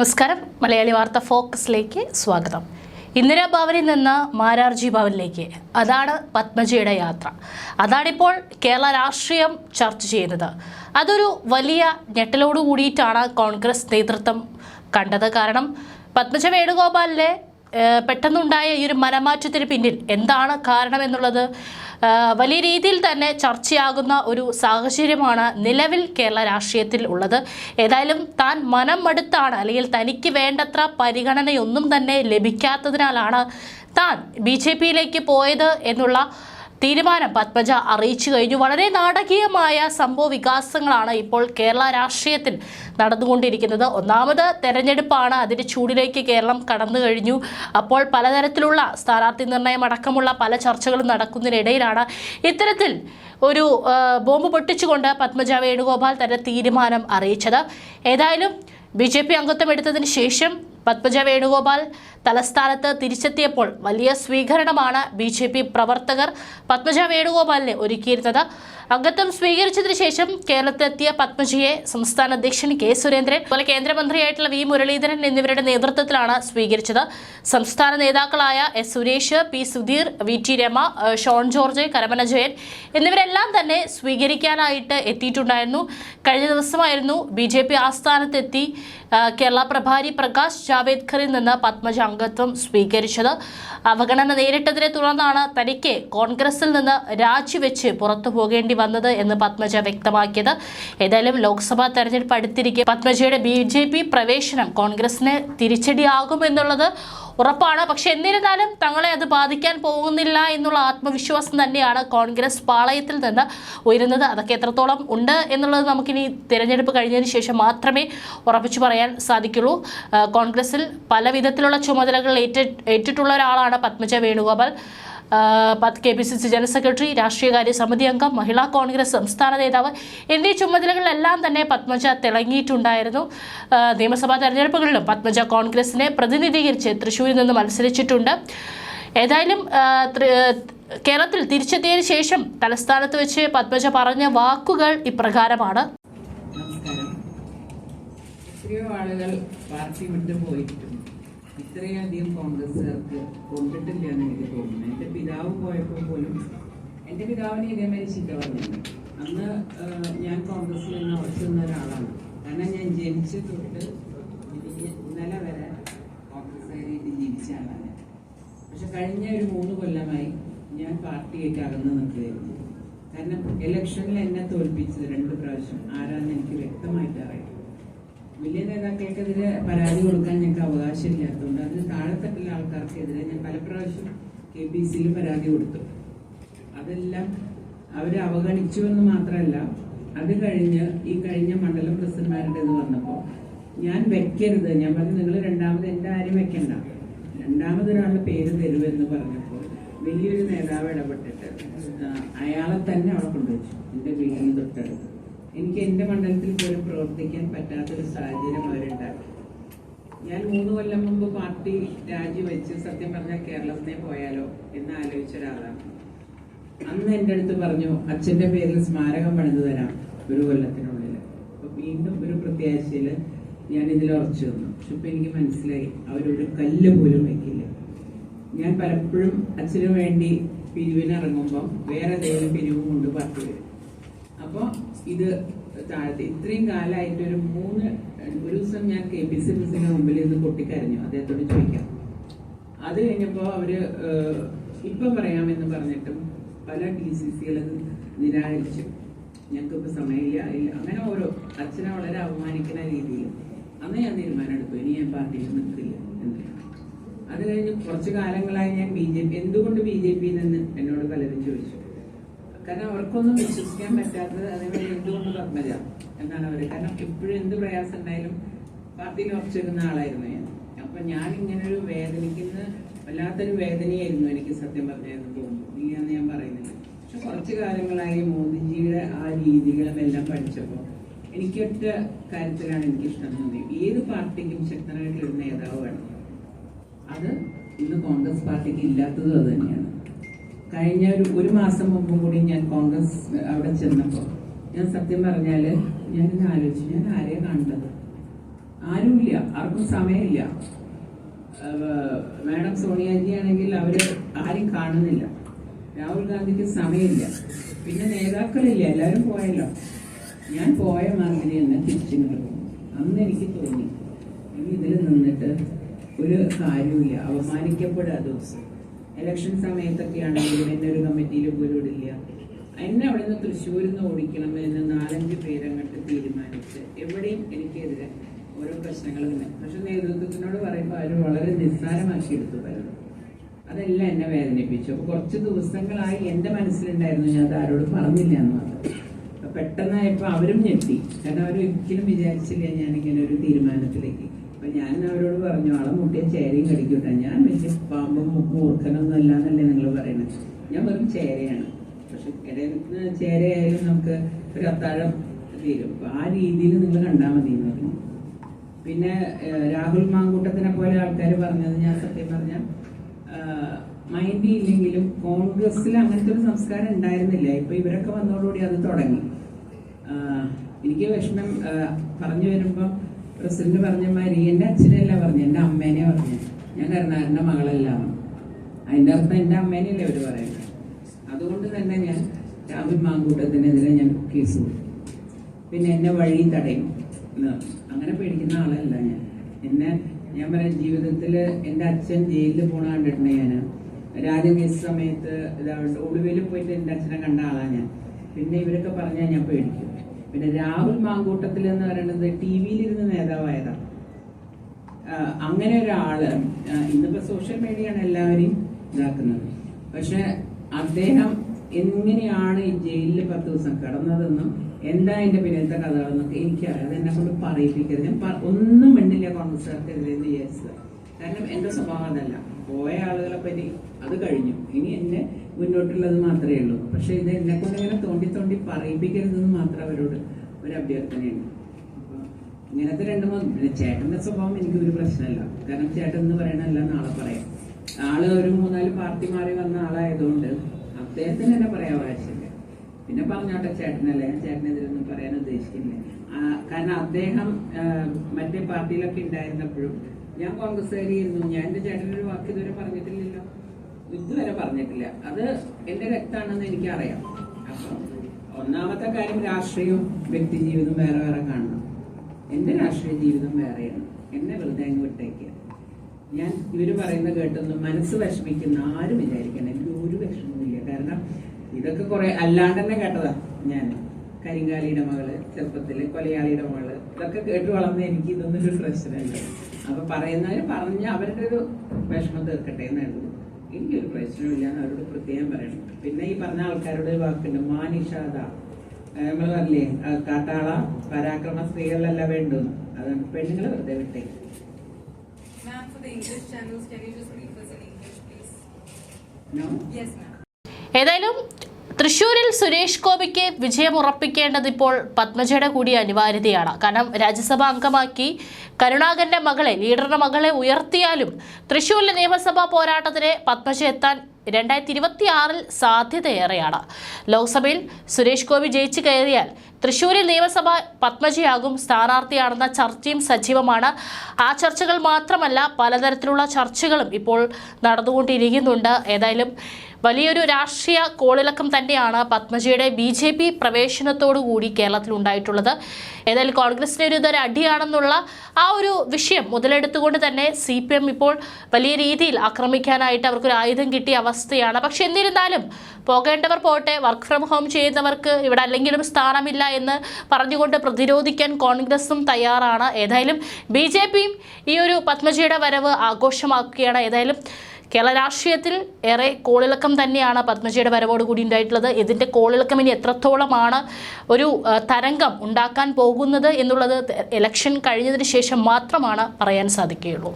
നമസ്കാരം. മലയാളി വാർത്ത ഫോക്കസിലേക്ക് സ്വാഗതം. ഇന്ദിരാഭവനിൽ നിന്ന് മാരാർജി ഭവനിലേക്ക്. അതാണ് പത്മജിയുടെ യാത്ര. അതാണിപ്പോൾ കേരള രാഷ്ട്രീയം ചർച്ച ചെയ്യുന്നത്. അതൊരു വലിയ ഞെട്ടലോട് കൂടിയിട്ടാണ് കോൺഗ്രസ് നേതൃത്വം കണ്ടത്. കാരണം പത്മജ വേണുഗോപാലിനെ പെട്ടെന്നുണ്ടായ ഈ ഒരു മനമാറ്റത്തിന് പിന്നിൽ എന്താണ് കാരണം എന്നുള്ളത് വലിയ രീതിയിൽ തന്നെ ചർച്ചയാകുന്ന ഒരു സാഹചര്യമാണ് നിലവിൽ കേരള രാഷ്ട്രീയത്തിൽ ഉള്ളത്. ഏതായാലും താൻ മനം മടുത്താണ് അല്ലെങ്കിൽ തനിക്ക് വേണ്ടത്ര പരിഗണനയൊന്നും തന്നെ ലഭിക്കാത്തതിനാലാണ് താൻ ബി ജെ പിയിലേക്ക് പോയത് എന്നുള്ള തീരുമാനം പത്മജ അറിയിച്ചു കഴിഞ്ഞു. വളരെ നാടകീയമായ സംഭവ വികാസങ്ങളാണ് ഇപ്പോൾ കേരള രാഷ്ട്രീയത്തിൽ നടന്നുകൊണ്ടിരിക്കുന്നത്. ഒന്നാമത് തെരഞ്ഞെടുപ്പാണ്. അതിന്റെ ചൂടിലേക്ക് കേരളം കടന്നു കഴിഞ്ഞു. അപ്പോൾ പലതരത്തിലുള്ള സ്ഥാനാർത്ഥി നിർണയം അടക്കമുള്ള പല ചർച്ചകളും നടക്കുന്നതിനിടയിലാണ് ഇത്തരത്തിൽ ഒരു ബോംബ് പൊട്ടിച്ചുകൊണ്ട് പത്മജ വേണുഗോപാൽ തന്റെ തീരുമാനം അറിയിച്ചത്. ഏതായാലും ബി ജെ പി അംഗത്വം എടുത്തതിന് ശേഷം പത്മജ വേണുഗോപാൽ തലസ്ഥാനത്ത് തിരിച്ചെത്തിയപ്പോൾ വലിയ സ്വീകരണമാണ് ബി ജെ പി പ്രവർത്തകർ പത്മജ വേണുഗോപാലിനെ ഒരുക്കിയിരുന്നത്. അംഗത്വം സ്വീകരിച്ചതിനു ശേഷം കേരളത്തിലെത്തിയ പത്മജിയെ സംസ്ഥാന അധ്യക്ഷൻ കെ സുരേന്ദ്രൻ അതുപോലെ കേന്ദ്രമന്ത്രിയായിട്ടുള്ള വി മുരളീധരൻ എന്നിവരുടെ നേതൃത്വത്തിലാണ് സ്വീകരിച്ചത്. സംസ്ഥാന നേതാക്കളായ S Suresh P Sudheer V T Rama Shone George Karamana Jayan എന്നിവരെല്ലാം തന്നെ സ്വീകരിക്കാനായിട്ട് എത്തിയിട്ടുണ്ടായിരുന്നു. കഴിഞ്ഞ ദിവസമായിരുന്നു ബി ജെ പി ആസ്ഥാനത്തെത്തി കേരള പ്രഭാരി പ്രകാശ് ജാവേദ്കറിൽ നിന്ന് പത്മജ അംഗത്വം സ്വീകരിച്ചത്. അവഗണന നേരിട്ടതിനെ തുടർന്നാണ് തനിക്ക് കോൺഗ്രസിൽ നിന്ന് രാജിവെച്ച് പുറത്തു പോകേണ്ടി വന്നത് എന്ന് പത്മജ വ്യക്തമാക്കിയത്. ഏതായാലും ലോക്സഭാ തെരഞ്ഞെടുപ്പ് അടുത്തിരിക്കെ പത്മജയുടെ ബി പ്രവേശനം കോൺഗ്രസിന് തിരിച്ചടിയാകുമെന്നുള്ളത് ഉറപ്പാണ്. പക്ഷെ എന്നിരുന്നാലും തങ്ങളെ അത് ബാധിക്കാൻ പോകുന്നില്ല എന്നുള്ള ആത്മവിശ്വാസം തന്നെയാണ് കോൺഗ്രസ് പാളയത്തിൽ നിന്ന് ഉയരുന്നത്. അതൊക്കെ എത്രത്തോളം ഉണ്ട് എന്നുള്ളത് നമുക്കിനി തിരഞ്ഞെടുപ്പ് കഴിഞ്ഞതിന് ശേഷം മാത്രമേ ഉറപ്പിച്ചു പറയാൻ സാധിക്കുള്ളൂ. കോൺഗ്രസിൽ പല വിധത്തിലുള്ള ചുമതലകൾ ഏറ്റ ഏറ്റിട്ടുള്ള ഒരാളാണ് Padmaja Venugopal. K P C C general secretary രാഷ്ട്രീയകാര്യ സമിതി അംഗം മഹിളാ കോൺഗ്രസ് സംസ്ഥാന നേതാവ് എന്നീ ചുമതലകളിലെല്ലാം തന്നെ പത്മജ തിളങ്ങിയിട്ടുണ്ടായിരുന്നു. നിയമസഭാ തെരഞ്ഞെടുപ്പുകളിലും പത്മജ കോൺഗ്രസിനെ പ്രതിനിധീകരിച്ച് തൃശ്ശൂരിൽ നിന്ന് മത്സരിച്ചിട്ടുണ്ട്. ഏതായാലും കേരളത്തിൽ തിരിച്ചെത്തിയതിനു ശേഷം തലസ്ഥാനത്ത് വെച്ച് പത്മജ പറഞ്ഞ വാക്കുകൾ ഇപ്രകാരമാണ്. എത്രയോ ആളുകൾ പാർട്ടി വിട്ടു പോയിട്ടുണ്ട് ഇത്രയധികം കോൺഗ്രസ്സുകാർക്ക് കൊണ്ടിട്ടില്ല എന്ന് എനിക്ക് തോന്നുന്നു. എന്റെ പിതാവ് പോയപ്പോൾ പോലും എന്റെ പിതാവിന് ഇതേമാതിരി ചിന്ത പറഞ്ഞില്ല അന്ന് ഞാൻ കോൺഗ്രസ്സിൽ നിന്ന് ഉറച്ചു നിന്ന ഒരാളാണ്. കാരണം ഞാൻ ജനിച്ച തൊട്ട് ഇന്നലെ വരെ കോൺഗ്രസ്സുകാരായിട്ട് ജീവിച്ച ആളാണ്. പക്ഷെ കഴിഞ്ഞ ഒരു മൂന്ന് കൊല്ലമായി ഞാൻ പാർട്ടിയായിട്ട് അകന്നു നിൽക്കുകയായിരുന്നു. കാരണം ഇലക്ഷനിൽ എന്നെ തോൽപ്പിച്ചത് രണ്ട് പ്രാവശ്യം. ആരാന്ന് എനിക്ക് വ്യക്തമായിട്ട് അറിയാം വലിയ നേതാക്കൾക്കെതിരെ പരാതി കൊടുക്കാൻ ഞങ്ങൾക്ക് അവകാശമില്ലാത്തതുകൊണ്ട് അതിന് താഴെത്തട്ടുള്ള ആൾക്കാർക്കെതിരെ ഞാൻ പല പ്രാവശ്യം കെ പി സിയിൽ പരാതി കൊടുത്തു. അതെല്ലാം അവരെ അവഗണിച്ചു എന്ന് മാത്രമല്ല അത് കഴിഞ്ഞ് ഈ കഴിഞ്ഞ മണ്ഡലം പ്രസിഡന്റ്മാരുടെ ഇത് വന്നപ്പോൾ ഞാൻ വെക്കരുത്. ഞാൻ പറഞ്ഞു നിങ്ങൾ രണ്ടാമത് എന്റെ ആരും വെക്കണ്ട. രണ്ടാമതൊരാളുടെ പേര് തരുമെന്ന് പറഞ്ഞപ്പോൾ വലിയൊരു നേതാവ് ഇടപെട്ടിട്ട് അയാളെ തന്നെ അവിടെ കൊണ്ടുവച്ചു എന്റെ വീടിന് തൊട്ടടുത്ത്. എനിക്ക് എന്റെ മണ്ഡലത്തിൽ പോലും പ്രവർത്തിക്കാൻ പറ്റാത്തൊരു സാഹചര്യം അവരുണ്ടാക്കി. ഞാൻ മൂന്ന് കൊല്ലം മുമ്പ് പാർട്ടി രാജിവെച്ച് സത്യം പറഞ്ഞാൽ കേരളത്തിനെ പോയാലോ എന്ന് ആലോചിച്ച ഒരാളാണ്. അന്ന് എന്റെ അടുത്ത് പറഞ്ഞു അച്ഛന്റെ പേരിൽ സ്മാരകം പണിതു തരാം ഒരു കൊല്ലത്തിനുള്ളിൽ. അപ്പോൾ വീണ്ടും ഒരു പ്രത്യാശയിൽ ഞാൻ ഇതിൽ ഉറച്ചു നിന്നു. പക്ഷെ ഇപ്പൊ എനിക്ക് മനസ്സിലായി അവരൊരു കല്ല് പോലും വെക്കില്ല. ഞാൻ പലപ്പോഴും അച്ഛനു വേണ്ടി പിരിവിനിറങ്ങുമ്പോൾ വേറെ ഏതെങ്കിലും പിരിവും കൊണ്ട് പാർട്ടി വരും. അപ്പോൾ ഇത് താഴത്തെ ഇത്രയും കാലമായിട്ട് ഒരു മൂന്ന് ഒരു ദിവസം ഞാൻ കെ പി സി മിസിന്റെ മുമ്പിൽ നിന്ന് പൊട്ടിക്കരഞ്ഞു. അദ്ദേഹത്തോട് ചോദിക്കാം. അത് കഴിഞ്ഞപ്പോൾ അവർ ഇപ്പൊ പറയാമെന്ന് പറഞ്ഞിട്ടും പല ഡി സി സികളും നിരാകരിച്ചു. ഞങ്ങൾക്കിപ്പോൾ സമയമില്ല. ഇല്ല അങ്ങനെ ഓരോ അച്ഛനെ വളരെ അപമാനിക്കുന്ന രീതിയിൽ അന്ന് ഞാൻ തീരുമാനം എടുത്തു. ഇനി ഞാൻ പാർട്ടിയിൽ നിൽക്കില്ല എന്ന്. അത് കഴിഞ്ഞ് കുറച്ച് കാലങ്ങളായി ഞാൻ ബി ജെ പി എന്തുകൊണ്ട് ബി ജെ പിയിൽ നിന്ന് എന്നോട് പലരും ചോദിച്ചു. കാരണം അവർക്കൊന്നും വിശ്വസിക്കാൻ പറ്റാത്തത് അതേപോലെ എന്തുകൊണ്ട് പത്മജ എന്നാണ് അവർ. കാരണം എപ്പോഴും എന്ത് പ്രയാസം ഉണ്ടായാലും പാർട്ടിയിൽ ഉറച്ചിരുന്ന ആളായിരുന്നു ഞാൻ. അപ്പൊ ഞാൻ ഇങ്ങനെ ഒരു വേദനിക്കുന്ന വല്ലാത്തൊരു വേദനയായിരുന്നു എനിക്ക് സത്യം പറഞ്ഞതെന്ന് തോന്നുന്നു. ഈ ഞാൻ പറയുന്നത് പക്ഷെ കുറച്ച് കാലങ്ങളായി മോദിജിയുടെ ആ രീതികളും എല്ലാം പഠിച്ചപ്പോൾ എനിക്കൊറ്റ കാര്യത്തിലാണ് എനിക്ക് ഇഷ്ടം തോന്നിയത്. ഏത് പാർട്ടിക്കും ശക്തനായിട്ടുള്ള നേതാവ് വേണം. അത് ഇന്ന് കോൺഗ്രസ് പാർട്ടിക്ക് ഇല്ലാത്തതും അത് തന്നെയാണ്. കഴിഞ്ഞ ഒരു ഒരു മാസം മുമ്പും കൂടി ഞാൻ കോൺഗ്രസ് അവിടെ ചെന്നപ്പോൾ ഞാൻ സത്യം പറഞ്ഞാൽ ഞാൻ ഇന്ന് ആലോചിച്ചു. ഞാൻ ആരെയാ കണ്ടത്? ആരുമില്ല. ആർക്കും സമയമില്ല. മാഡം സോണിയാജി ആണെങ്കിൽ അവർ ആരും കാണുന്നില്ല. രാഹുൽ ഗാന്ധിക്ക് സമയമില്ല. പിന്നെ നേതാക്കളില്ല. എല്ലാവരും പോയല്ലോ. ഞാൻ പോയ മാതിരി തന്നെ തിരിച്ചിങ്ങോട്ട് അന്ന് എനിക്ക് തോന്നി ഇതിൽ നിന്നിട്ട് ഒരു കാര്യമില്ല അവമാനിക്കപ്പെടുക ദിവസം. ഇലക്ഷൻ സമയത്തൊക്കെ ആണെങ്കിലും എന്നെ ഒരു കമ്മിറ്റിയിൽ പോലും ഇടില്ല. എന്നെ അവിടെ നിന്ന് തൃശ്ശൂരിൽ നിന്ന് ഓടിക്കണം എന്ന് നാലഞ്ച് പേരങ്ങട്ട് തീരുമാനിച്ച് എവിടെയും എനിക്കെതിരെ ഓരോ പ്രശ്നങ്ങളുണ്ട് പക്ഷെ നേതൃത്വത്തിനോട് പറയുമ്പോൾ അവർ വളരെ നിസ്സാരമാക്കി എടുത്തു പറയുന്നു അതെല്ലാം എന്നെ വേദനിപ്പിച്ചു. അപ്പൊ കുറച്ച് ദിവസങ്ങളായി എന്റെ മനസ്സിലുണ്ടായിരുന്നു ഞാൻ അത് ആരോട് പറഞ്ഞില്ല എന്ന് മാത്രം. പെട്ടെന്നായപ്പോൾ പെട്ടെന്നായപ്പോ അവരും ഞെട്ടി. കാരണം അവരൊരിക്കലും വിചാരിച്ചില്ല ഞാനിങ്ങനെ ഒരു തീരുമാനത്തിലേക്ക് അപ്പൊ ഞാൻ അവരോട് പറഞ്ഞു ആളെ മുട്ടിയ ചേരയും കടിക്കൂട്ടെ. ഞാൻ വലിയ പാമ്പും മൂർഖനൊന്നും അല്ല എന്നല്ലേ നിങ്ങൾ പറയുന്നത് ഞാൻ വെറും ചേരയാണ്. പക്ഷെ ചേരയായാലും നമുക്ക് ഒരു അത്താഴം തീരും. അപ്പൊ ആ രീതിയിൽ നിങ്ങൾ കണ്ടാൽ മതി എന്ന് പറഞ്ഞു. പിന്നെ രാഹുൽ മാങ്കൂട്ടത്തിനെ പോലെ ആൾക്കാർ പറഞ്ഞത് ഞാൻ സത്യം പറഞ്ഞ മൈൻഡ് ഇല്ലെങ്കിലും കോൺഗ്രസിൽ അങ്ങനത്തെ ഒരു സംസ്കാരം ഉണ്ടായിരുന്നില്ല. ഇപ്പൊ ഇവരൊക്കെ വന്നതോടുകൂടി അത് തുടങ്ങി. എനിക്ക് വിഷമം പറഞ്ഞു വരുമ്പോൾ പ്രസിഡന്റ് പറഞ്ഞ മാതിരി എന്റെ അച്ഛനല്ല പറഞ്ഞു എന്റെ അമ്മേനെ പറഞ്ഞു ഞാൻ കരുണാകരന്റെ മകളല്ല. അതിന്റെ അർത്ഥം എന്റെ അമ്മേനെയല്ലേ അവർ പറയുന്നത്. അതുകൊണ്ട് തന്നെ ഞാൻ രാഹുൽ മാങ്കൂട്ടത്തിനെതിരെ ഞാൻ കേസ് പിന്നെ എന്നെ വഴി തടയും അങ്ങനെ പേടിക്കുന്ന ആളല്ല ഞാൻ. എന്നെ ഞാൻ പറയാം ജീവിതത്തിൽ എന്റെ അച്ഛൻ ജയിലിൽ പോണ കണ്ടിട്ടുണ്ട് ഞാൻ രാജകേസ് സമയത്ത് ഇതാണ്ട് ഒളിവിൽ പോയിട്ട് എന്റെ അച്ഛനെ കണ്ട ആളാണ് ഞാൻ. പിന്നെ ഇവരൊക്കെ പറഞ്ഞാൽ ഞാൻ പേടിക്കും. പിന്നെ രാഹുൽ മാങ്കൂട്ടത്തിൽ എന്ന് പറയുന്നത് ടി വിയിലിരുന്ന് നേതാവായതാണ് അങ്ങനെ ഒരാൾ ഇന്നിപ്പോ സോഷ്യൽ മീഡിയയാണ് എല്ലാവരെയും ഇതാക്കുന്നത്. പക്ഷെ അദ്ദേഹം എങ്ങനെയാണ് ഈ ജയിലിൽ പത്ത് ദിവസം കിടന്നതെന്നും എന്താ എന്റെ പിന്നിലത്തെ കഥകളെന്നൊക്കെ എനിക്കറിയാം. അതെന്നെ കൊണ്ട് പറയിപ്പിക്കരുത്. ഞാൻ ഒന്നും വേണ്ടില്ല കോൺഗ്രസ്സുകാർക്കെതിരെ എന്ന് വിചാരിച്ചത്. കാരണം എന്റെ സ്വഭാവം അതല്ല. പോയ ആളുകളെ പറ്റി അത് കഴിഞ്ഞു. ഇനി എന്നെ മുന്നോട്ടുള്ളത് മാത്രമേ ഉള്ളൂ. പക്ഷെ ഇത് എന്നെ കൊണ്ട് ഇങ്ങനെ തോണ്ടി തോണ്ടി പറയിപ്പിക്കരുതെന്ന് മാത്രം അവരോട് ഒരു അഭ്യർത്ഥനയുണ്ട്. അപ്പൊ ഇങ്ങനത്തെ രണ്ട് മൂന്ന് ചേട്ടന്റെ സ്വഭാവം എനിക്ക് ഒരു പ്രശ്നമല്ല. കാരണം ചേട്ടൻ എന്ന് പറയണല്ല നാളെ പറയാം. ആൾ ഒരു മൂന്നാൽ പാർട്ടി മാറി വന്ന ആളായതുകൊണ്ട് അദ്ദേഹത്തിന് തന്നെ പറയാൻ ആവശ്യമില്ല. പിന്നെ പറഞ്ഞോട്ടെ ചേട്ടനല്ലേ? ഞാൻ ചേട്ടനെതിരൊന്നും പറയാൻ ഉദ്ദേശിക്കുന്നില്ല. കാരണം അദ്ദേഹം മറ്റേ പാർട്ടിയിലൊക്കെ ഉണ്ടായിരുന്നപ്പോഴും ഞാൻ കോൺഗ്രസ്സുകാരിയായിരുന്നു. ഞാൻ എന്റെ ചേട്ടനൊരു വാക്ക് ഇതുവരെ പറഞ്ഞിട്ടില്ലല്ലോ. ഇതുവരെ പറഞ്ഞിട്ടില്ല. അത് എന്റെ രക്തമാണെന്ന് എനിക്കറിയാം. അപ്പൊ ഒന്നാമത്തെ കാര്യം രാഷ്ട്രീയവും വ്യക്തി ജീവിതം വേറെ വേറെ കാണണം. എന്റെ രാഷ്ട്രീയ ജീവിതം വേറെയാണ്. എന്നെ വെറുതെ അങ്ങ് ഞാൻ ഇവർ പറയുന്ന കേട്ടൊന്നും മനസ്സ് വിഷമിക്കുന്ന ആരും വിചാരിക്കണം എനിക്ക് ഒരു വിഷമവുമില്ല. കാരണം ഇതൊക്കെ കുറെ അല്ലാണ്ട് തന്നെ കേട്ടതാ ഞാൻ. കരിങ്കാലിയുടെ മകൾ ചെറുപ്പത്തിൽ കൊലയാളിയുടെ മകൾ. ഇതൊക്കെ കേട്ട് വളർന്ന എനിക്ക് ഇതൊന്നും ഒരു പ്രശ്നമല്ല. അപ്പൊ പറയുന്നവര് പറഞ്ഞ അവരുടെ ഒരു വിഷമം തീർക്കട്ടെ എന്നുള്ളൂ എനിക്കൊരു പ്രശ്നമില്ല എന്ന് അവരോട് പ്രത്യേകം പറയണം. പിന്നെ ഈ പറഞ്ഞ ആൾക്കാരുടെ ഒരു വാക്കുണ്ട് മാനിഷാദ നമ്മൾ പറഞ്ഞില്ലേ ആ, കാട്ടാള പരാക്രമ സ്ത്രീകളിലല്ല വേണ്ടു. അതാണ് പെണ്ണുങ്ങളെ വെറുതെ വിട്ടേ. Ma'am, for the English channels, can you just brief us in English, no Yes, ma'am. ഏതായാലും തൃശൂരിൽ സുരേഷ് ഗോപിക്ക് വിജയം ഉറപ്പിക്കേണ്ടത് ഇപ്പോൾ പത്മജയുടെ കൂടി അനിവാര്യതയാണ്. കാരണം രാജ്യസഭ അംഗമാക്കി കരുണാകരന്റെ മകളെ ലീഡറുടെ മകളെ ഉയർത്തിയാലും തൃശൂരിലെ നിയമസഭാ പോരാട്ടത്തിന് പത്മജ എത്താൻ രണ്ടായിരത്തി ഇരുപത്തി ആറിൽ സാധ്യതയേറെയാണ്. ലോക്സഭയിൽ സുരേഷ് ഗോപി ജയിച്ചു കയറിയാൽ തൃശൂരിൽ നിയമസഭ പത്മജയാകും സ്ഥാനാർത്ഥിയാണെന്ന ചർച്ചയും സജീവമാണ്. ആ ചർച്ചകൾ മാത്രമല്ല പലതരത്തിലുള്ള ചർച്ചകളും ഇപ്പോൾ നടന്നുകൊണ്ടിരിക്കുന്നുണ്ട്. ഏതായാലും വലിയൊരു രാഷ്ട്രീയ കോളിളക്കം തന്നെയാണ് പത്മജിയുടെ ബി ജെ പി പ്രവേശനത്തോടുകൂടി കേരളത്തിൽ ഉണ്ടായിട്ടുള്ളത് ഏതായാലും കോൺഗ്രസിന് ഒരു ഇതൊരു അടിയാണെന്നുള്ള ആ ഒരു വിഷയം മുതലെടുത്തുകൊണ്ട് തന്നെ സി പി എം ഇപ്പോൾ വലിയ രീതിയിൽ ആക്രമിക്കാനായിട്ട് അവർക്കൊരു ആയുധം കിട്ടിയ അവസ്ഥയാണ്. പക്ഷെ എന്നിരുന്നാലും പോകേണ്ടവർ പോട്ടെ വർക്ക് ഫ്രം ഹോം ചെയ്യുന്നവർക്ക് ഇവിടെ അല്ലെങ്കിലും സ്ഥാനമില്ല എന്ന് പറഞ്ഞുകൊണ്ട് പ്രതിരോധിക്കാൻ കോൺഗ്രസും തയ്യാറാണ്. ഏതായാലും ബി ജെ പിയും ഈ ഒരു പത്മജിയുടെ വരവ് ആഘോഷമാക്കുകയാണ്. ഏതായാലും കേരള രാഷ്ട്രീയത്തിൽ ഏറെ കോളിളക്കം തന്നെയാണ് പത്മജിയുടെ വരവോട് കൂടി ഉണ്ടായിട്ടുള്ളത്. ഇതിന്റെ കോളിളക്കം ഇനി എത്രത്തോളമാണ് ഒരു തരംഗം ഉണ്ടാക്കാൻ പോകുന്നത് എന്നുള്ളത് ഇലക്ഷൻ കഴിഞ്ഞതിന് ശേഷം മാത്രമാണ് പറയാൻ സാധിക്കുകയുള്ളൂ.